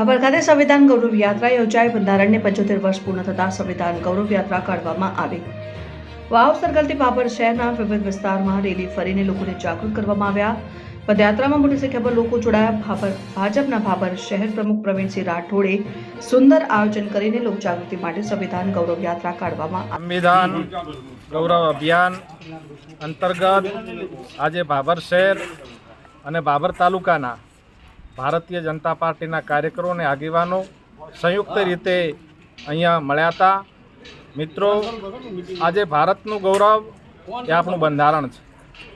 ભાભર ખાતે સંવિધાન ગૌરવ યાત્રા યોજાઈ. બંધારણને પંચોતેર વર્ષ પૂર્ણ થતાં સંવિધાન ગૌરવ યાત્રા કાઢવામાં આવી. વાવ સર્કલથી ભાભર શહેરના વિવિધ વિસ્તારમાં રેલી ફરીને લોકોને જાગૃત કરવામાં આવ્યા. પદયાત્રામાં મોટી સંખ્યામાં લોકો જોડાયા. ભાભર, ભાજપના ભાભર શહેર પ્રમુખ પ્રવીણસિંહ રાઠોડે સુંદર આયોજન કરીને લોકજાગૃતિ માટે સંવિધાન ગૌરવ યાત્રા કાઢવામાં સંવિધાન ગૌરવ અભિયાન અંતર્ગત આજે બાબર શહેર અને બાબર તાલુકાના ભારતીય જનતા પાર્ટીના કાર્યકરો અને આગેવાનો સંયુક્ત રીતે અહીંયા મળ્યા હતા. મિત્રો, આજે ભારતનું ગૌરવ એ આપણું બંધારણ છે.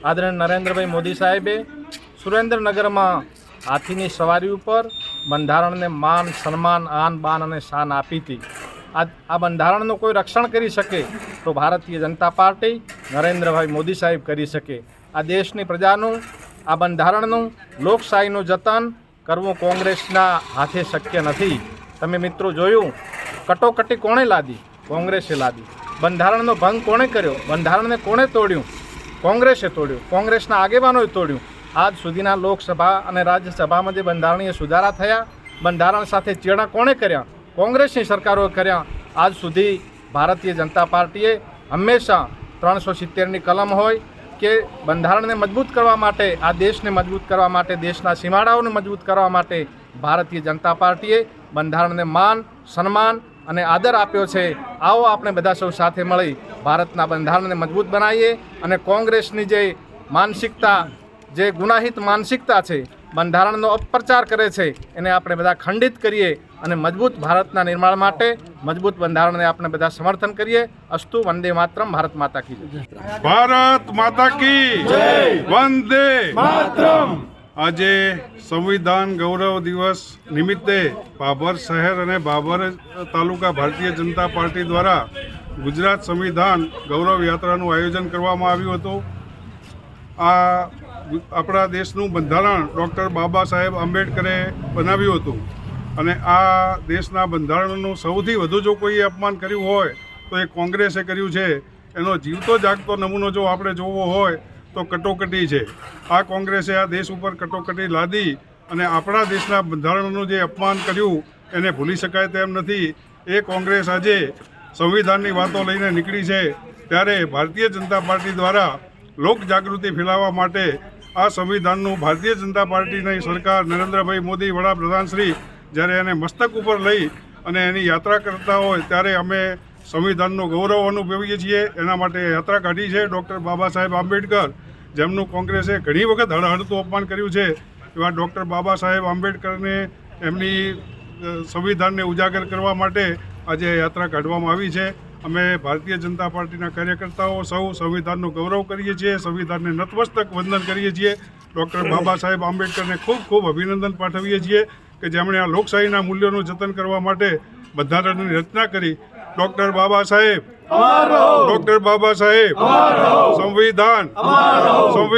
આદરણીય નરેન્દ્રભાઈ મોદી સાહેબે સુરેન્દ્રનગરમાં હાથીની સવારી ઉપર બંધારણને માન, સન્માન, આન, બાન અને શાન આપી હતી. આ આ બંધારણનું કોઈ રક્ષણ કરી શકે તો ભારતીય જનતા પાર્ટી નરેન્દ્રભાઈ મોદી સાહેબ કરી શકે. આ દેશની પ્રજાનું, આ બંધારણનું લોકશાહીનું જતન કરવું કોંગ્રેસના હાથે શક્ય નથી. તમે મિત્રો જોયું? કટોકટી કોણે લાદી? કોંગ્રેસે લાદી. બંધારણનો ભંગ કોણે કર્યો? બંધારણને કોણે તોડ્યું? કોંગ્રેસે તોડ્યું. કોંગ્રેસના આગેવાનોએ તોડ્યું. આજ સુધીના લોકસભા અને રાજ્યસભામાં જે બંધારણીય સુધારા થયા, બંધારણ સાથે ચેડા કોણે કર્યા? કોંગ્રેસની સરકારોએ કર્યા. આજ સુધી ભારતીય જનતા પાર્ટીએ હંમેશા ત્રણસો સિત્તેરની કલમ હોય કે બંધારણને મજબૂત કરવા માટે, આ દેશને મજબૂત કરવા માટે, દેશના સીમાડાઓને મજબૂત કરવા માટે ભારતીય જનતા પાર્ટીએ બંધારણને માન, સન્માન અને આદર આપ્યો છે. આવો આપણે બધા સૌ સાથે મળી ભારતના બંધારણને મજબૂત બનાવીએ અને કોંગ્રેસની જે માનસિકતા, જે ગુનાહિત માનસિકતા છે, બંધારણનો અપપ્રચાર કરે છે, એને આપણે બધા ખંડિત કરીએ. અને મજબૂત ભારતના નિર્માણ માટે મજબૂત બંધારણને આપણે બધા સમર્થન કરીએ. અસ્તુ, વંદે માતરમ, ભારત માતા કી ભારત માતા કી વંદે આજે સંવિધાન ગૌરવ દિવસ નિમિત્તે બાબર શહેર અને બાબર તાલુકા ભારતીય જનતા પાર્ટી દ્વારા ગુજરાત સંવિધાન ગૌરવ યાત્રાનું આયોજન કરવામાં આવ્યું હતું. આ આપણા દેશનું બંધારણ ડૉક્ટર બાબા સાહેબ આંબેડકરે બનાવ્યું હતું. અને આ દેશના બંધારણનું સૌથી વધુ જો કોઈએ અપમાન કર્યું હોય, તો એ કોંગ્રેસે કર્યું છે. એનો જીવતો જાગતો નમૂનો જો આપણે જોવો હોય, તો કટોકટી છે. આ કોંગ્રેસે આ દેશ ઉપર કટોકટી લાદી અને આપણા દેશના બંધારણનું જે અપમાન કર્યું, એને ભૂલી શકાય તેમ નથી. એ કોંગ્રેસ આજે સંવિધાનની વાતો લઈને નીકળી છે. ત્યારે ભારતીય જનતા પાર્ટી દ્વારા લોક જાગૃતિ ફેલાવવા માટે આ સંવિધાનનું ભારતીય જનતા પાર્ટીની સરકાર નરેન્દ્રભાઈ મોદી વડાપ્રધાન શ્રી જ્યારે એને મસ્તક ઉપર લઈ અને એની યાત્રા કરતા હોય ત્યારે અમે સંવિધાનનો ગૌરવ અનુભવીએ છીએ. એના માટે યાત્રા કાઢી છે ડૉક્ટર બાબા સાહેબ આંબેડકર, જેમનું કોંગ્રેસે ઘણી વખત હળહળતું અપમાન કર્યું છે. એવા ડૉક્ટર બાબા સાહેબ આંબેડકરને એમની સંવિધાનને ઉજાગર કરવા માટે આજે યાત્રા કાઢવામાં આવી છે. અમે ભારતીય જનતા પાર્ટીના કાર્યકર્તાઓ સૌ સંવિધાનનું ગૌરવ કરીએ છીએ, સંવિધાનને નતમસ્તક વંદન કરીએ છીએ. ડૉક્ટર બાબા સાહેબ આંબેડકરને ખૂબ ખૂબ અભિનંદન પાઠવીએ છીએ. કે જેમણે આ લોકશાહીના મૂલ્યોનું જતન કરવા માટે બંધારણની રચના કરી. ડોક્ટર બાબા સાહેબ. ડૉક્ટર બાબા સાહેબ. સંવિધાન. સંવિ